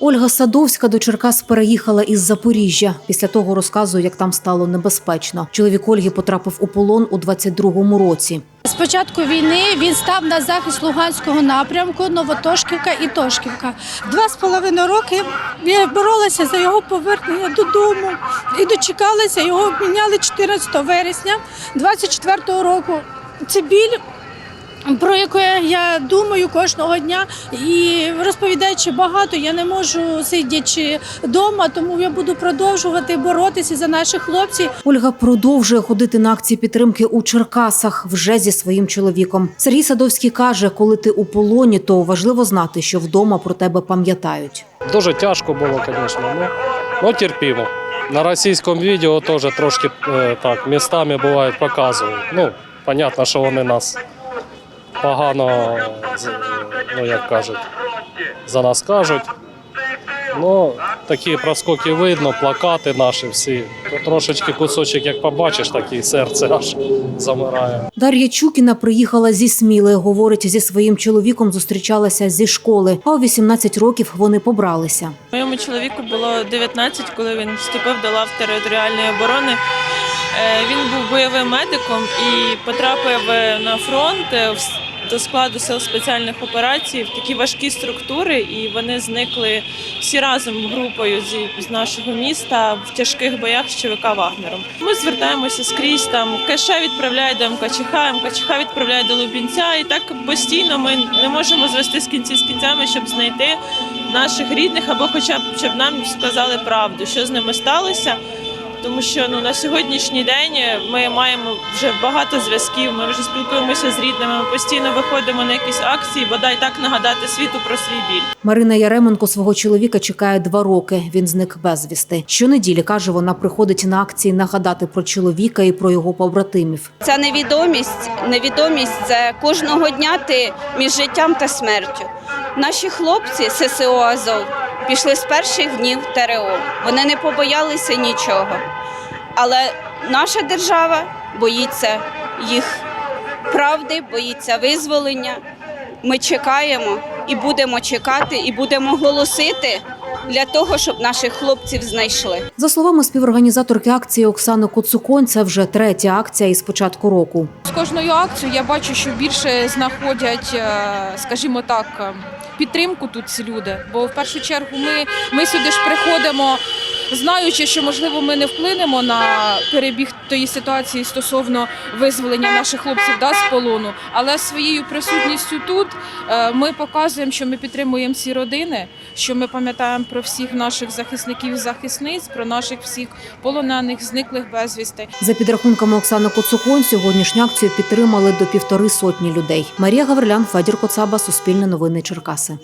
Ольга Садовська до Черкас переїхала із Запоріжжя. Після того розказує, як там стало небезпечно. Чоловік Ольги потрапив у полон у 22-му році. З початку війни він став на захист Луганського напрямку Новотошківка і Тошківка. Два з половиною роки я боролася за його повернення додому і дочекалася. Його обміняли 14 вересня 24 року. Це біль. Про яку я думаю кожного дня і розповідаючи багато, я не можу сидячи вдома, тому я буду продовжувати боротися за наших хлопців. Ольга продовжує ходити на акції підтримки у Черкасах вже зі своїм чоловіком. Сергій Садовський каже, коли ти у полоні, то важливо знати, що вдома про тебе пам'ятають. Дуже тяжко було, звісно, ну, ну терпімо. На російському відео теж трошки е, так містами бувають показують. Ну, понятно, що вони нас погано, ну як кажуть, за нас кажуть. Ну, такі проскоки видно, плакати наші всі. То трошечки кусочок, як побачиш, так і серце аж замирає. Дар'я Чукіна приїхала зі Сміли. Говорить, зі своїм чоловіком зустрічалася зі школи. А у 18 років вони побралися. Моєму чоловіку було 19, коли він вступив до лав територіальної оборони. Е, Він був бойовим медиком і потрапив е, на фронт е, до складу сил спеціальних операцій в такі важкі структури, і вони зникли всі разом групою з нашого міста в тяжких боях з ЧВК Вагнером. Ми звертаємося скрізь там. КШ відправляє до МКЧХ, МКЧХ відправляє до Лубінця, і так постійно ми не можемо звести з кінці з кінцями, щоб знайти наших рідних, або хоча б щоб нам сказали правду, що з ними сталося. Тому що ну на сьогоднішній день ми маємо вже багато зв'язків. Ми вже спілкуємося з рідними. Ми постійно виходимо на якісь акції, бодай так нагадати світу про свій біль. Марина Яременко свого чоловіка чекає два роки. Він зник безвісти. Щонеділі каже, вона приходить на акції нагадати про чоловіка і про його побратимів. Ця невідомість, невідомість це кожного дня ти між життям та смертю. Наші хлопці ССО Азов пішли з перших днів ТРО. Вони не побоялися нічого. Але наша держава боїться їх правди, боїться визволення. Ми чекаємо і будемо чекати, і будемо голосити для того, щоб наших хлопців знайшли. За словами співорганізаторки акції Оксани Коцуконь, це вже третя акція із початку року. З кожною акцією я бачу, що більше знаходять, е, скажімо так, е, підтримку тут ці люди. Бо в першу чергу ми, ми сюди ж приходимо, знаючи, що можливо ми не вплинемо на перебіг тої ситуації стосовно визволення наших хлопців да, з полону. Але своєю присутністю тут е, ми показуємо, що ми підтримуємо ці родини, що ми пам'ятаємо про всіх наших захисників захисниць, про наших всіх полонених, зниклих безвісти. За підрахунками Оксани Коцуконь, сьогоднішню акцію підтримали до півтори сотні людей. Марія Гаврилян, Федір Коцаба, Суспільне новини Черкаси.